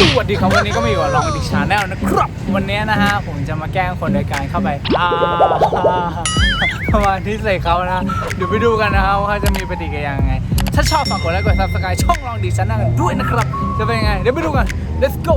สวัสดีครับ วันนี้ก็มีอยู่กับลองดิชาแนลนะครับ วันนี้นะฮะ ผมจะมาแกล้งคนโดยการเข้าไปอ่าประมาณที่ใส่เขานะเดี๋ยวไปดูกันนะครับว่าเขาจะมีปฏิกิริยายังไงถ้าชอบฝากกดไลค์กดซับสไครต์ช่องลองดิชาแนลด้วยนะครับ จะเป็นยังไง เดี๋ยวไปดูกัน let's go